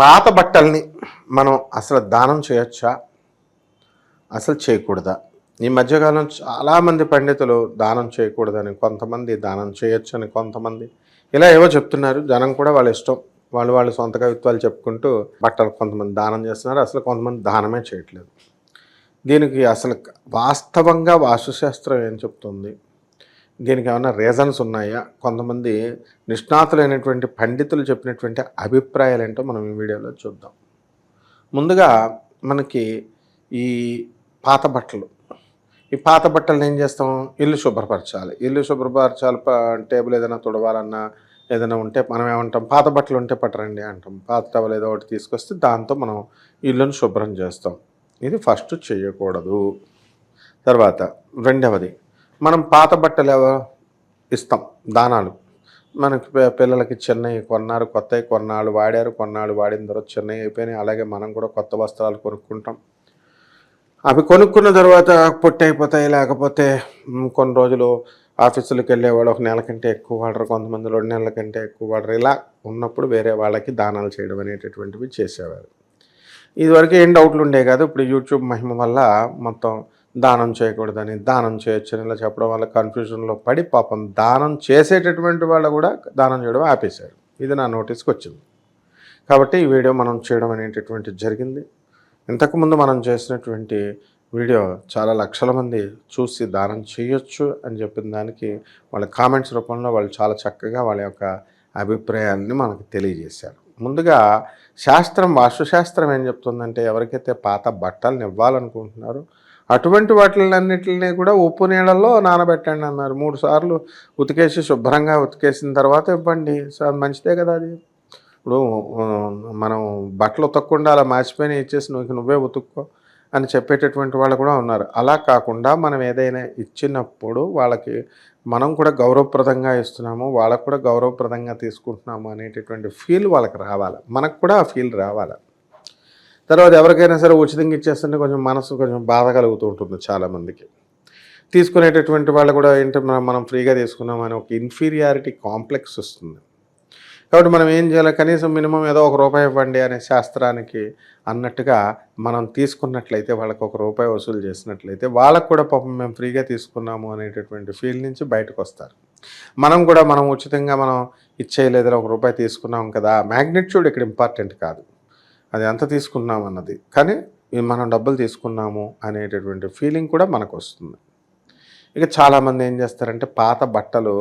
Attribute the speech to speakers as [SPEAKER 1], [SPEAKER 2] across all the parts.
[SPEAKER 1] పాత బట్టల్ని మనం అసలు దానం చేయొచ్చా? అసలు చేయకూడదా? ఈ మధ్యకాలం చాలామంది పండితులు దానం చేయకూడదని కొంతమంది దానం చేయొచ్చని కొంతమంది ఇలా ఏవో చెప్తున్నారు. జనం కూడా వాళ్ళ ఇష్టం. వాళ్ళు వాళ్ళ సొంత కవిత్వాలు చెప్పుకుంటూ బట్టలు కొంతమంది దానం చేస్తున్నారు. అసలు కొంతమంది దానమే చేయట్లేదు. దీనికి అసలు వాస్తవంగా వాస్తుశాస్త్రం ఏం చెప్తుంది? దీనికి ఏమైనా రీజన్స్ ఉన్నాయా? కొంతమంది నిష్ణాతులైనటువంటి పండితులు చెప్పినటువంటి అభిప్రాయాలు ఏంటో మనం ఈ వీడియోలో చూద్దాం. ముందుగా మనకి ఈ పాత బట్టలు. ఈ పాత బట్టలను ఏం చేస్తాం? ఇల్లు శుభ్రపరచాలి. ఇల్లు శుభ్రపరచాలి టేబుల్ ఏదైనా తుడవాలన్నా ఏదైనా ఉంటే మనం ఏమంటాం? పాత బట్టలు ఉంటే పట్టరండి అంటాం. పాత టవల్ ఏదో ఒకటి తీసుకొస్తే దాంతో మనం ఇల్లును శుభ్రం చేస్తాం. ఇది ఫస్ట్ చేయకూడదు. తర్వాత రెండవది మనం పాత బట్టలు ఇస్తాం? దానాలు. మనకి పిల్లలకి చిన్నవి కొన్నారు కొత్తవి కొన్నాళ్ళు వాడారు కొన్నాళ్ళు వాడిన తర్వాత చిన్నవి అయిపోయినాయి. అలాగే మనం కూడా కొత్త వస్త్రాలు కొనుక్కుంటాం. అవి కొనుక్కున్న తర్వాత పొట్టి అయిపోతాయి. లేకపోతే కొన్ని రోజులు ఆఫీసులకు వెళ్ళేవాళ్ళు ఒక నెల కంటే ఎక్కువ వాడరు. కొంతమంది రెండు నెలల కంటే ఎక్కువ వాడరు. ఇలా ఉన్నప్పుడు వేరే వాళ్ళకి దానాలు చేయడం అనేటటువంటివి చేసేవారు. ఇదివరకు ఏం డౌట్లు ఉండే కాదు. ఇప్పుడు యూట్యూబ్ మహిమ వల్ల మొత్తం దానం చేయకూడదని దానం చేయొచ్చని ఇలా చెప్పడం వల్ల కన్ఫ్యూజన్లో పడి పాపం దానం చేసేటటువంటి వాళ్ళు కూడా దానం చేయడం ఆపేశారు. ఇది నా నోటీస్కి వచ్చింది కాబట్టి ఈ వీడియో మనం చేయడం అనేటటువంటి జరిగింది. ఇంతకుముందు మనం చేసినటువంటి వీడియో చాలా లక్షల మంది చూసి దానం చేయొచ్చు అని చెప్పిన దానికి వాళ్ళ కామెంట్స్ రూపంలో వాళ్ళు చాలా చక్కగా వాళ్ళ యొక్క అభిప్రాయాన్ని మనకు తెలియజేశారు. ముందుగా శాస్త్రం వాస్తుశాస్త్రం ఏం చెప్తుందంటే ఎవరికైతే పాత బట్టలను ఇవ్వాలనుకుంటున్నారో అటువంటి వాటిలన్నిటిని కూడా ఉప్పు నీళ్ళల్లో నానబెట్టండి అన్నారు. మూడు సార్లు ఉతికేసి శుభ్రంగా ఉతికేసిన తర్వాత ఇవ్వండి. సో అది మంచిదే కదా అది. ఇప్పుడు మనం బట్టలు ఉతకకుండా అలా మార్చిపోయిన ఇచ్చేసి నువ్వు నువ్వే ఉతుక్కో అని చెప్పేటటువంటి వాళ్ళు కూడా ఉన్నారు. అలా కాకుండా మనం ఏదైనా ఇచ్చినప్పుడు వాళ్ళకి మనం కూడా గౌరవప్రదంగా ఇస్తున్నాము వాళ్ళకు కూడా గౌరవప్రదంగా తీసుకుంటున్నాము అనేటటువంటి ఫీల్ వాళ్ళకి రావాలి. మనకు కూడా ఆ ఫీల్ రావాలి. తర్వాత ఎవరికైనా సరే ఉచితంగా ఇచ్చేస్తుంటే కొంచెం మనసు కొంచెం బాధ కలుగుతూ ఉంటుంది చాలామందికి తీసుకునేటటువంటి వాళ్ళు కూడా ఏంటో మనం మనం ఫ్రీగా తీసుకున్నాం అని ఒక ఇన్ఫీరియారిటీ కాంప్లెక్స్ వస్తుంది. కాబట్టి మనం ఏం చేయాలి కనీసం మినిమం ఏదో ఒక రూపాయి ఇవ్వండి అనే శాస్త్రానికి అన్నట్టుగా మనం తీసుకున్నట్లయితే వాళ్ళకి ఒక రూపాయి వసూలు చేసినట్లయితే వాళ్ళకు కూడా పాపం మేము ఫ్రీగా తీసుకున్నాము అనేటటువంటి ఫీల్ నుంచి బయటకు వస్తారు. మనం కూడా మనం ఉచితంగా మనం ఇచ్చేయలేదు ఒక రూపాయి తీసుకున్నాం కదా మ్యాగ్నిట్యూడ్ ఇక్కడ ఇంపార్టెంట్ కాదు. అది ఎంత తీసుకున్నాం అన్నది. కానీ మనం డబ్బులు తీసుకున్నాము అనేటటువంటి ఫీలింగ్ కూడా మనకు వస్తుంది ఇక చాలామంది ఏం చేస్తారంటే పాత బట్టలు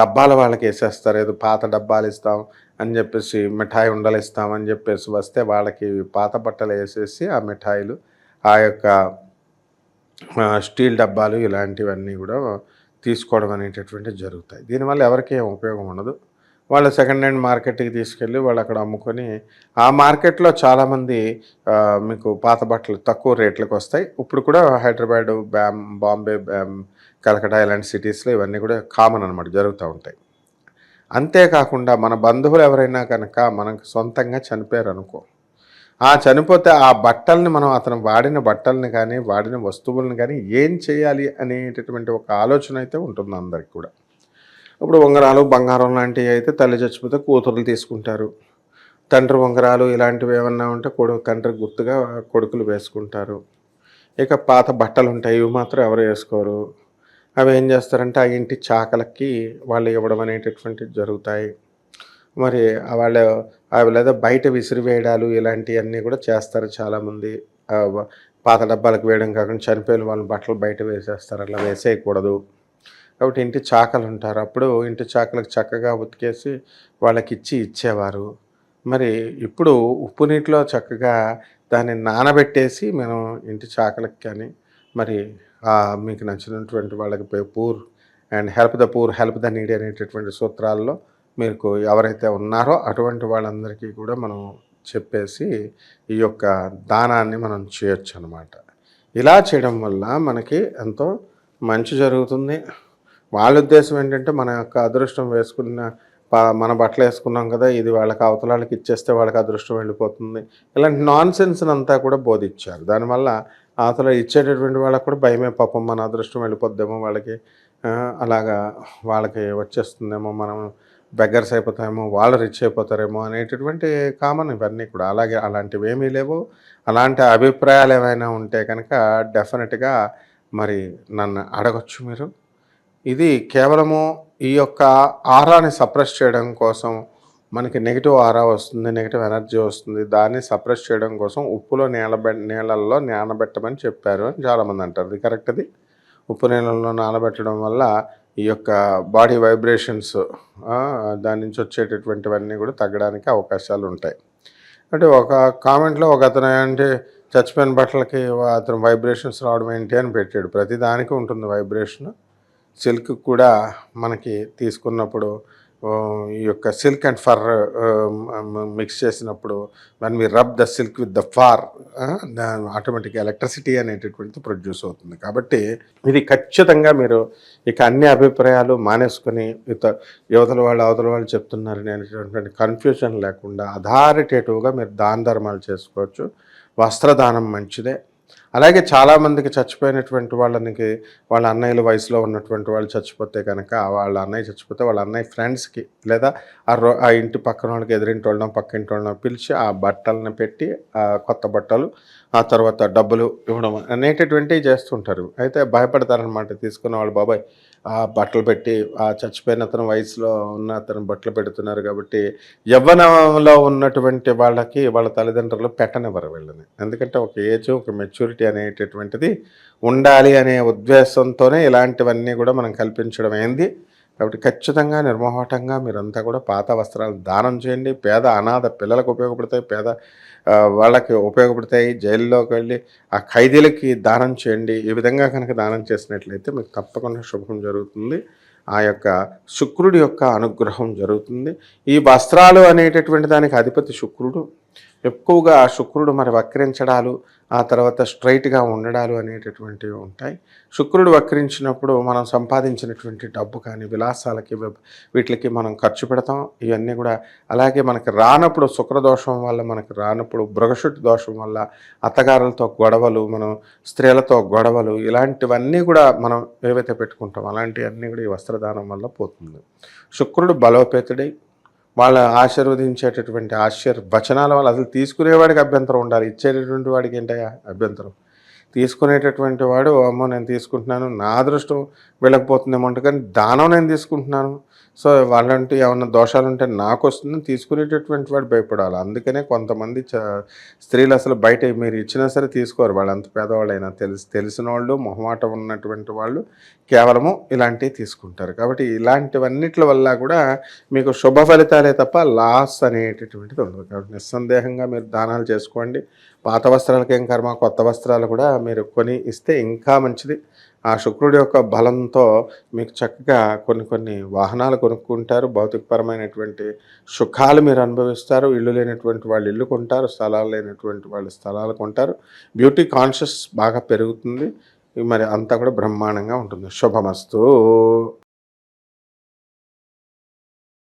[SPEAKER 1] డబ్బాల వాళ్ళకి వేసేస్తారు. ఏదో పాత డబ్బాలు ఇస్తాం అని చెప్పేసి మిఠాయి ఉండలు ఇస్తాం అని చెప్పేసి వస్తే వాళ్ళకి పాత బట్టలు వేసేసి ఆ మిఠాయిలు ఆ యొక్క స్టీల్ డబ్బాలు ఇలాంటివన్నీ కూడా తీసుకోవడం అనేటటువంటివి జరుగుతాయి. దీనివల్ల ఎవరికి ఏం ఉపయోగం ఉండదు. వాళ్ళు సెకండ్ హ్యాండ్ మార్కెట్కి తీసుకెళ్ళి వాళ్ళు అక్కడ అమ్ముకొని ఆ మార్కెట్లో చాలామంది మీకు పాత బట్టలు తక్కువ రేట్లకు వస్తాయి. ఇప్పుడు కూడా హైదరాబాద్ బ్యామ్ బాంబే బ్యామ్ కలకటా ఇలాంటి సిటీస్లో ఇవన్నీ కూడా కామన్ అనమాట జరుగుతూ ఉంటాయి. అంతేకాకుండా మన బంధువులు ఎవరైనా కనుక మనకు సొంతంగా చనిపోయారు అనుకో ఆ చనిపోతే ఆ బట్టల్ని మనం అతను వాడిన బట్టల్ని కానీ వాడిన వస్తువులను కానీ ఏం చేయాలి అనేటటువంటి ఒక ఆలోచన అయితే ఉంటుంది అందరికి కూడా. ఇప్పుడు ఉంగరాలు బంగారం లాంటివి అయితే తల్లి చచ్చిపోతే కూతురులు తీసుకుంటారు. తండ్రి ఉంగరాలు ఇలాంటివి ఏమన్నా ఉంటే కొడుకు తండ్రి గుర్తుగా కొడుకులు వేసుకుంటారు. ఇక పాత బట్టలు ఉంటాయి ఇవి మాత్రం ఎవరు వేసుకోరు. అవి ఏం చేస్తారంటే ఆ ఇంటి చాకలకి వాళ్ళు ఇవ్వడం అనేటటువంటివి జరుగుతాయి. మరి వాళ్ళు అవి లేదా బయట విసిరివేయడాలు ఇలాంటివన్నీ కూడా చేస్తారు చాలామంది. పాత డబ్బాలకు వేయడం కాకుండా చనిపోయిన వాళ్ళ బట్టలు బయట వేసేస్తారు. అలా వేసేయకూడదు. కాబట్టి ఇంటి చాకలు ఉంటారు అప్పుడు ఇంటి చాకలకు చక్కగా ఉతికేసి వాళ్ళకి ఇచ్చి ఇచ్చేవారు. మరి ఇప్పుడు ఉప్పు నీటిలో చక్కగా దాన్ని నానబెట్టేసి మనం ఇంటి చాకలకి కానీ మరి మీకు నచ్చినటువంటి వాళ్ళకి poor and help the poor help the need అనేటటువంటి సూత్రాల్లో మీకు ఎవరైతే ఉన్నారో అటువంటి వాళ్ళందరికీ కూడా మనం చెప్పేసి ఈ యొక్క దానాన్ని మనం చేయొచ్చు అనమాట ఇలా చేయడం వల్ల మనకి ఎంతో మంచి జరుగుతుంది. వాళ్ళ ఉద్దేశం ఏంటంటే మన యొక్క అదృష్టం వేసుకున్న మన బట్టలు వేసుకున్నాం కదా ఇది వాళ్ళకి అవతలాలకి ఇచ్చేస్తే వాళ్ళకి అదృష్టం వెళ్ళిపోతుంది. ఇలాంటి నాన్ సెన్స్ అంతా కూడా బోధించారు. దానివల్ల అవతల ఇచ్చేటటువంటి వాళ్ళకి కూడా భయమే పాపం మన అదృష్టం వెళ్ళిపోద్దేమో వాళ్ళకి అలాగా వాళ్ళకి వచ్చేస్తుందేమో మనం బెగ్గర్స్ అయిపోతామేమో వాళ్ళు రిచ్ అయిపోతారేమో అనేటటువంటి కామన్ ఇవన్నీ కూడా. అలాగే అలాంటివి ఏమీ లేవు. అలాంటి అభిప్రాయాలు ఏమైనా ఉంటే కనుక డెఫినెట్గా మరి నన్ను అడగొచ్చు మీరు. ఇది కేవలము ఈ యొక్క ఆరాని సప్రెస్ చేయడం కోసం మనకి నెగిటివ్ ఆరా వస్తుంది నెగిటివ్ ఎనర్జీ వస్తుంది. దాన్ని సప్రెస్ చేయడం కోసం ఉప్పులో నేలబె నీళ్ళల్లో నానబెట్టమని చెప్పారు అని చాలామంది అంటారు. ఇది కరెక్ట్ అది? ఉప్పు నీళ్ళల్లో నానబెట్టడం వల్ల ఈ యొక్క బాడీ వైబ్రేషన్స్ దాని నుంచి వచ్చేటటువంటివన్నీ కూడా తగ్గడానికి అవకాశాలు ఉంటాయి. అంటే ఒక కామెంట్లో ఒక అతను అంటే చచ్చిపోయిన బట్టలకి అతను వైబ్రేషన్స్ రావడం ఏంటి అని పెట్టాడు. ప్రతి దానికి ఉంటుంది వైబ్రేషన్ సిల్క్ కూడా మనకి తీసుకున్నప్పుడు ఈ యొక్క సిల్క్ అండ్ ఫర్ మిక్స్ చేసినప్పుడు when we rub the silk with the fur automatic electricity అనేటటువంటిది ప్రొడ్యూస్ అవుతుంది. కాబట్టి ఇది ఖచ్చితంగా మీరు ఇక అన్ని అభిప్రాయాలు మానేసుకొని ఇత యువతల వాళ్ళు అవతల వాళ్ళు చెప్తున్నారు అనేటటువంటి కన్ఫ్యూజన్ లేకుండా అథారిటేటివ్గా మీరు దాన ధర్మాలు చేసుకోవచ్చు. వస్త్రదానం మంచిదే. అలాగే చాలామందికి చచ్చిపోయినటువంటి వాళ్ళకి వాళ్ళ అన్నయ్యల వయసులో ఉన్నటువంటి వాళ్ళు చచ్చిపోతే కనుక వాళ్ళ అన్నయ్య చచ్చిపోతే వాళ్ళ అన్నయ్య ఫ్రెండ్స్కి లేదా ఆ రో ఆ ఇంటి పక్కన వాళ్ళకి ఎదురింటి వాళ్ళం పక్కింటి వాళ్ళం పిలిచి ఆ బట్టలను పెట్టి ఆ కొత్త బట్టలు ఆ తర్వాత డబ్బులు ఇవ్వడం అనేటటువంటివి చేస్తుంటారు. అయితే భయపడతారనమాట తీసుకున్న వాళ్ళు బాబాయ్ ఆ బట్టలు పెట్టి ఆ చచ్చిపోయిన అతను వయసులో ఉన్న అతను బట్టలు పెడుతున్నారు కాబట్టి యవ్వనంలో ఉన్నటువంటి వాళ్ళకి వాళ్ళ తల్లిదండ్రులు పెట్టనివ్వరు వీళ్ళని. ఎందుకంటే ఒక ఏజ్ ఒక మెచ్యూరిటీ అనేటటువంటిది ఉండాలి అనే ఉద్దేశంతోనే ఇలాంటివన్నీ కూడా మనం కల్పించడం అయింది కాబట్టి ఖచ్చితంగా నిర్మోహటంగా మీరంతా కూడా పాత వస్త్రాలు దానం చేయండి. పేద అనాథ పిల్లలకు ఉపయోగపడతాయి. పేద వాళ్ళకి ఉపయోగపడతాయి. జైల్లోకి వెళ్ళి ఆ ఖైదీలకి దానం చేయండి. ఈ విధంగా కనుక దానం చేసినట్లయితే మీకు తప్పకుండా శుభం జరుగుతుంది. ఆ యొక్క శుక్రుడి యొక్క అనుగ్రహం జరుగుతుంది. ఈ వస్త్రాలు అనేటటువంటి దానికి అధిపతి శుక్రుడు. ఎక్కువగా శుక్రుడు మరి వక్రించడాలు ఆ తర్వాత స్ట్రైట్గా ఉండడాలు అనేటటువంటివి ఉంటాయి. శుక్రుడు వక్రించినప్పుడు మనం సంపాదించినటువంటి డబ్బు కానీ విలాసాలకి వీటికి మనం ఖర్చు పెడతాం. ఇవన్నీ కూడా అలాగే మనకి రానప్పుడు శుక్రదోషం వల్ల మనకి రానప్పుడు బృగశుటి దోషం వల్ల అత్తగారులతో గొడవలు మనం స్త్రీలతో గొడవలు ఇలాంటివన్నీ కూడా మనం ఏవైతే పెట్టుకుంటాం అలాంటివన్నీ కూడా ఈ వస్త్రదానం వల్ల పోతుంది. శుక్రుడు బలోపేతుడై వాళ్ళ ఆశీర్వదించేటటువంటి ఆశీర్వచనాల వల్ల అసలు తీసుకునేవాడికి అభ్యంతరం ఉండాలి. ఇచ్చేటటువంటి వాడికి ఏంటయ్యా? అభ్యంతరం. తీసుకునేటటువంటి వాడు అమ్మో నేను తీసుకుంటున్నాను. నా అదృష్టం వెళ్ళకపోతుందేమో అంటే. కానీ దానం నేను తీసుకుంటున్నాను. సో వాళ్ళంటూ ఏమన్నా దోషాలు ఉంటే నాకు వస్తుంది తీసుకునేటటువంటి వాడు భయపడాలి. అందుకనే కొంతమంది చ స్త్రీలు అసలు బయట మీరు ఇచ్చినా సరే తీసుకోరు. వాళ్ళు అంత పేదవాళ్ళైనా తెలిసి తెలిసిన వాళ్ళు మొహమాటం ఉన్నటువంటి వాళ్ళు కేవలము ఇలాంటివి తీసుకుంటారు. కాబట్టి ఇలాంటివన్నిటి వల్ల కూడా మీకు శుభ ఫలితాలే తప్ప లాస్ అనేటటువంటిది ఉండదు. కాబట్టి నిస్సందేహంగా మీరు దానాలు చేసుకోండి. పాత వస్త్రాలకేం కర్మ? కొత్త వస్త్రాలు కూడా మీరు కొని ఇస్తే ఇంకా మంచిది. ఆ శుక్రుడి యొక్క బలంతో మీకు చక్కగా కొన్ని కొన్ని వాహనాలు కొనుక్కుంటారు. భౌతికపరమైనటువంటి సుఖాలు మీరు అనుభవిస్తారు. ఇల్లు లేనటువంటి వాళ్ళు ఇల్లు కొంటారు. స్థలాలు లేనటువంటి వాళ్ళు స్థలాలు కొంటారు. బ్యూటీ కాన్షియస్ బాగా పెరుగుతుంది. మరి అంతా కూడా బ్రహ్మాండంగా ఉంటుంది. శుభమస్తు.